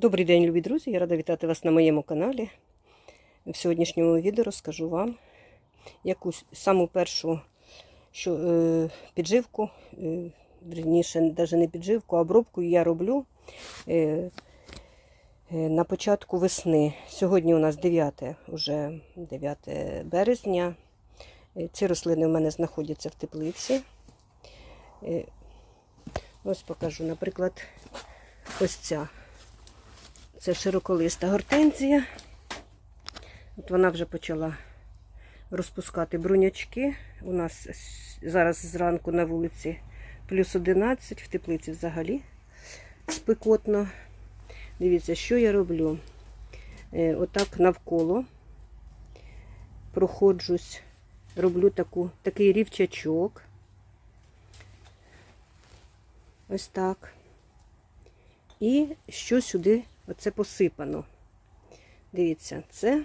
Добрий день, любі друзі! Я рада вітати вас на моєму каналі. В сьогоднішньому відео розкажу вам якусь саму першу що, е, підживку, е, вірніше, навіть не підживку, а обробку я роблю е, е, на початку весни. Сьогодні у нас 9, уже 9 березня. Е, Ці рослини в мене знаходяться в теплиці. Е, ось покажу, наприклад, ось ця. Це широколиста гортензія. От вона вже почала розпускати брунячки. У нас зараз зранку на вулиці плюс 11, в теплиці взагалі спекотно. Дивіться, що я роблю. Е, Отак навколо проходжусь, роблю таку, такий рівчачок. Ось так. І що сюди оце посипано. Дивіться, це,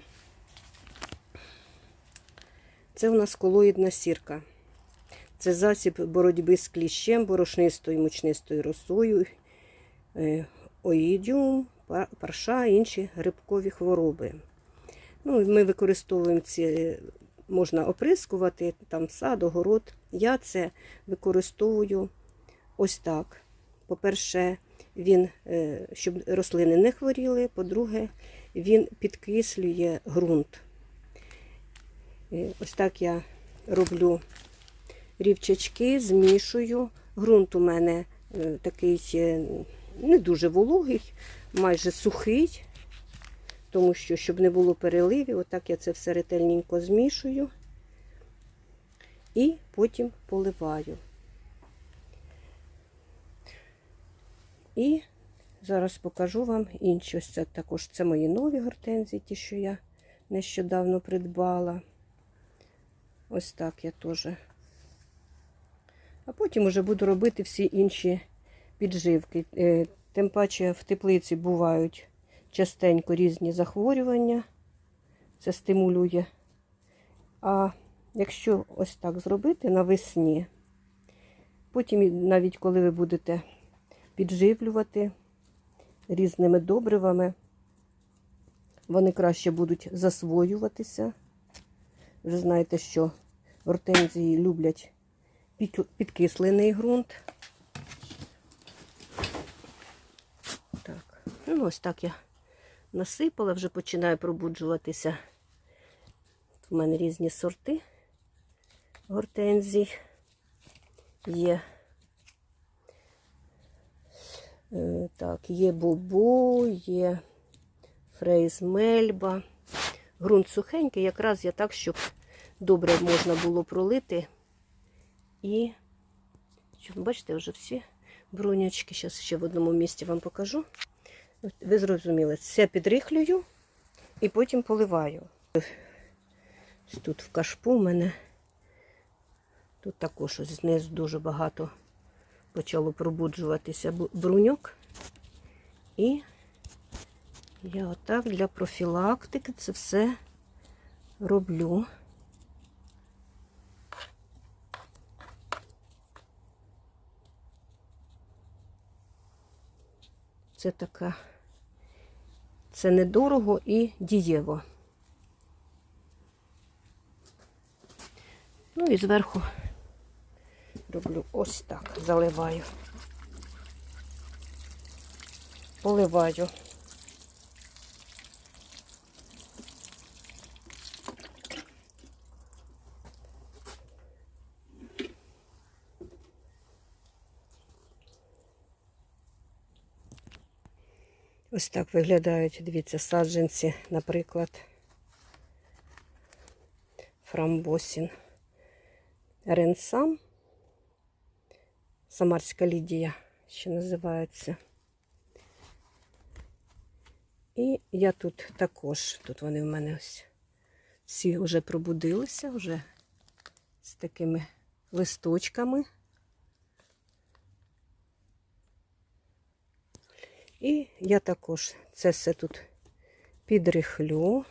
це у нас колоїдна сірка. Це засіб боротьби з кліщем, борошнистою, мучнистою росою, е, оїдіум, парша інші грибкові хвороби. Ну, ми використовуємо ці, можна оприскувати, там сад, огород. Я це використовую ось так. По-перше, він, е, щоб рослини не хворіли. По-друге, він підкислює ґрунт. Ось так я роблю рівчачки, змішую. Ґрунт у мене е, такий е, не дуже вологий, майже сухий, тому що, щоб не було переливів, отак я це все ретельненько змішую і потім поливаю. І зараз покажу вам інші. Ось це також це мої нові гортензії, ті, що я нещодавно придбала. Ось так я теж. А потім вже буду робити всі інші підживки. Е, Тим паче в теплиці бувають частенько різні захворювання. Це стимулює. А якщо ось так зробити навесні, потім навіть коли ви будете підживлювати різними добривами. Вони краще будуть засвоюватися. Вже знаєте, що гортензії люблять підкислений ґрунт. Так, ну ось так я насипала, вже починає пробуджуватися. У мене різні сорти гортензій є. Е, Так, є бобо, є фрейз мельба. Грунт сухенький, якраз я так, щоб добре можна було пролити. І, бачите, вже всі брунячки. Зараз ще в одному місці вам покажу. Ви зрозуміли, це підрихлюю і потім поливаю. Тут в кашпу в мене, тут також знизу дуже багато почало пробуджуватися бруньок. І я отак для профілактики це все роблю. Це така, це недорого і дієво. Ну і зверху роблю ось так, заливаю. Поливаю. Ось так виглядають, дивіться, саджанці, наприклад, фрамбосін. Ренсам. Самарська Лідія ще називається. І я тут також, тут вони в мене ось всі вже пробудилися, вже з такими листочками. І я також це все тут підрихлю.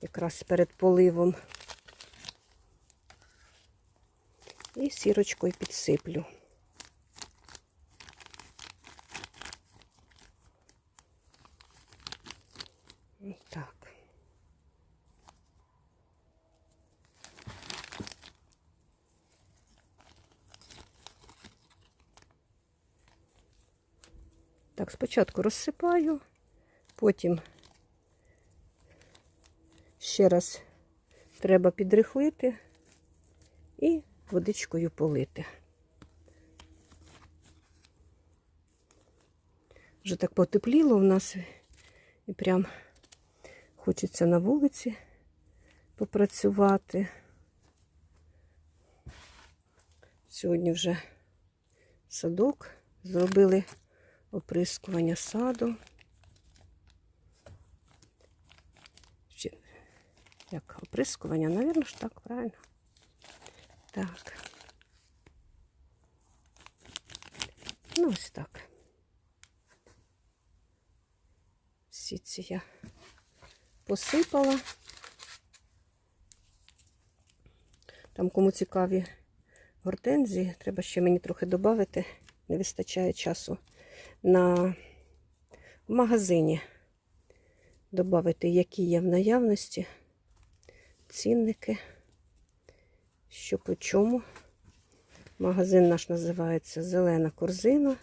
Якраз перед поливом. і сірочкою підсиплю. Так. Так, спочатку розсипаю, потім ще раз треба підрихлити і водичкою полити. Вже так потепліло в нас і прям хочеться на вулиці попрацювати. Сьогодні вже садок зробили оприскування саду. Як оприскування, навірно ж так, правильно? Так. Ну, ось так. Всі ці я посипала. Там, кому цікаві гортензії, треба ще мені трохи додати. Не вистачає часу на в магазині. Додати, які є в наявності, цінники, що по чому. Магазин наш називається Зелена корзина.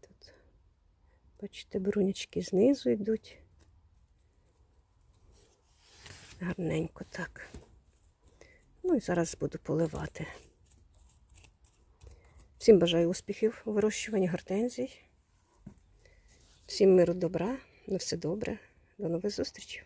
Тут, бачите, брунячки знизу йдуть. Гарненько так. Ну і зараз буду поливати. Всім бажаю успіхів у вирощуванні гортензій. Всім миру добра, на все добре. До нових зустрічей.